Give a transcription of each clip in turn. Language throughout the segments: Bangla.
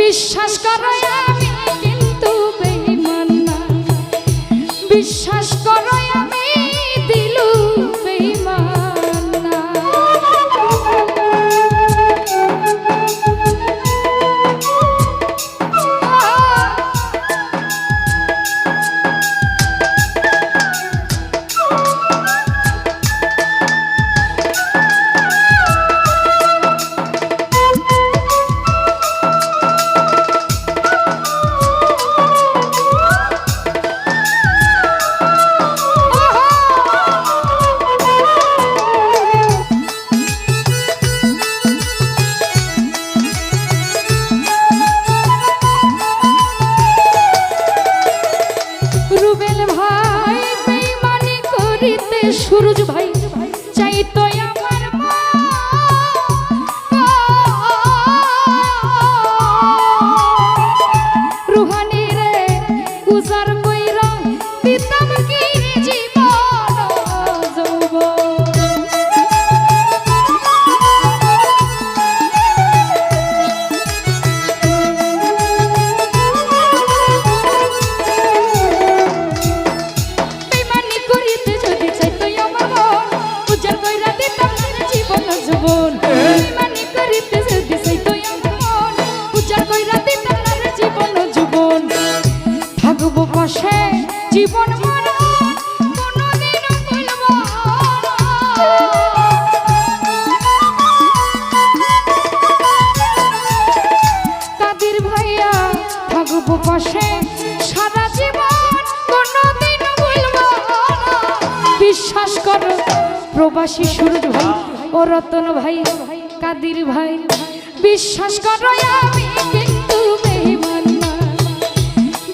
বিশ্বাস করো আমি কিন্তু বেঈমান না বিশ্বাস করো ভালোবাসি সুরজ ভাই ও রতন ভাই কাদির ভাই। বিশ্বাস করো আমি কিন্তু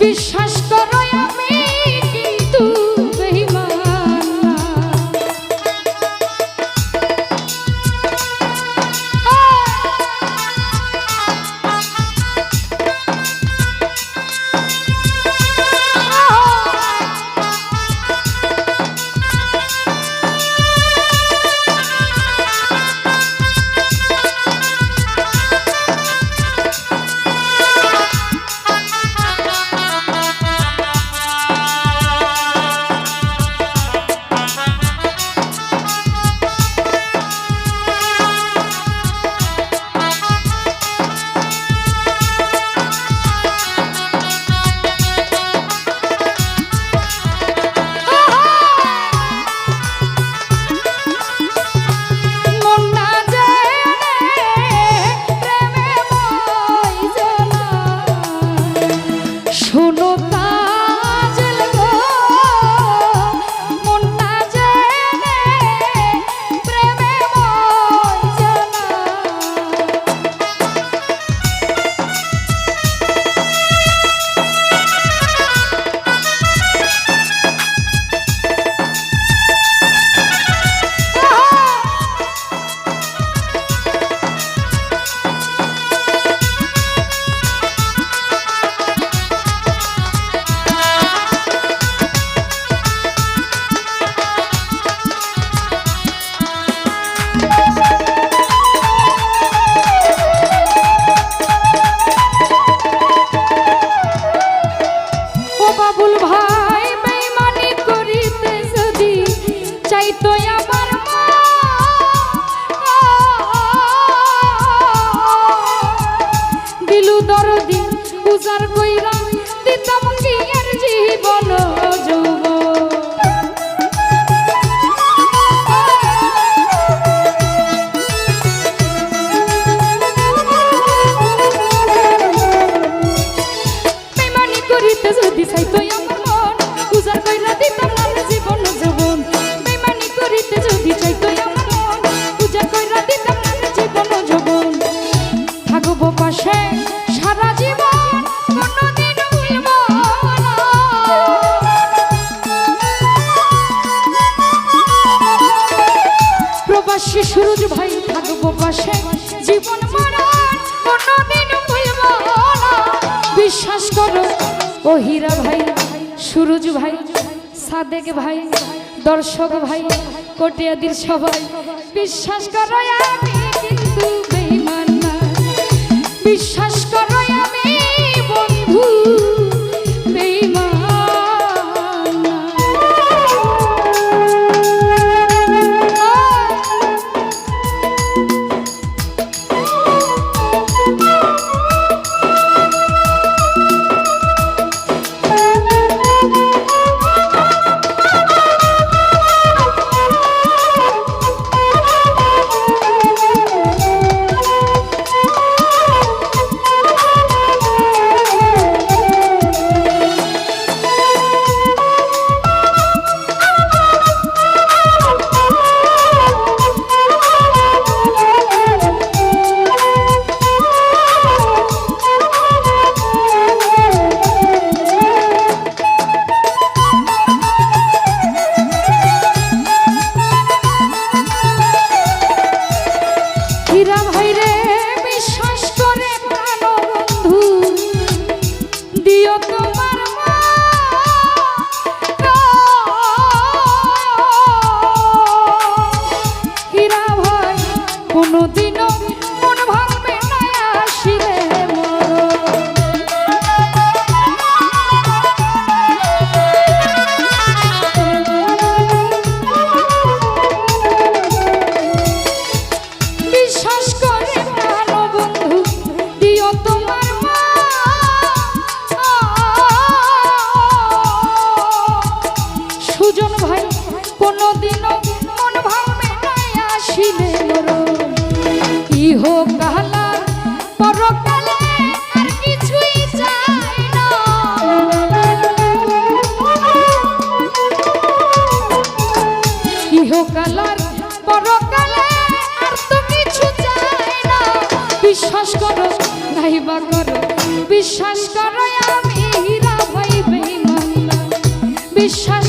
বিশ্বাস করো পাশে সুরজ ভাই থাকব পাশে। জীবন মারার কোনোদিন ভুলব না। বিশ্বাস করো ও হীরা ভাই, সুরজ ভাই, সাদেক ভাই, দর্শক ভাই, কোটিয়াদির সবাই, বিশ্বাস করো আমি বিশ্বাস করো আমি হীরা ভাই বেঈমান বিশ্বাস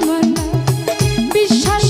বিশ্বাস